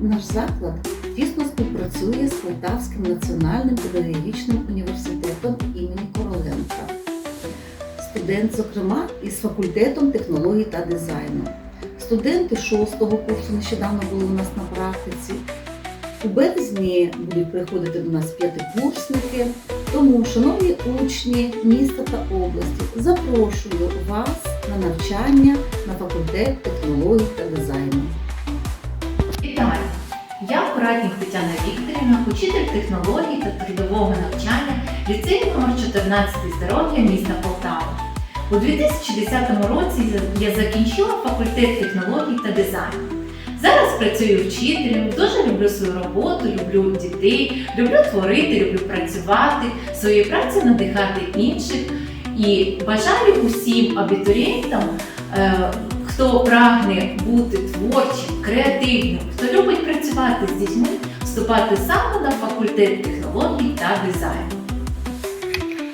наш заклад тісно співпрацює з Полтавським національним педагогічним університетом імені Короленка. Студент, зокрема, із факультетом технологій та дизайну. Студенти шостого курсу нещодавно були у нас на практиці. У березні будуть приходити до нас п'ятикурсники. Тому, шановні учні міста та області, запрошую вас на навчання на факультет технологій та дизайну. Вітаю! Я Тетяна Вікторівна, учитель технологій та трудового навчання ліцею номер 14 здоров'я міста Полтава. У 2010 році я закінчила факультет технологій та дизайну. Зараз працюю вчителем, дуже люблю свою роботу, люблю дітей, люблю творити, люблю працювати, своєю працею надихати інших і бажаю усім абітурієнтам е, хто прагне бути творчим, креативним, хто любить працювати з дітьми, вступати саме на факультет технологій та дизайну.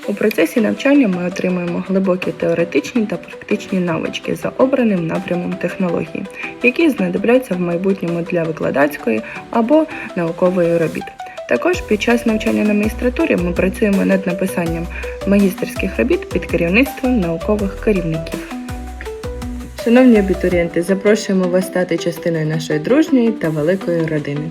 У процесі навчання ми отримуємо глибокі теоретичні та практичні навички за обраним напрямом технології, які знадобляться в майбутньому для викладацької або наукової робіт. Також під час навчання на магістратурі ми працюємо над написанням магістерських робіт під керівництвом наукових керівників. Шановні абітурієнти, запрошуємо вас стати частиною нашої дружньої та великої родини.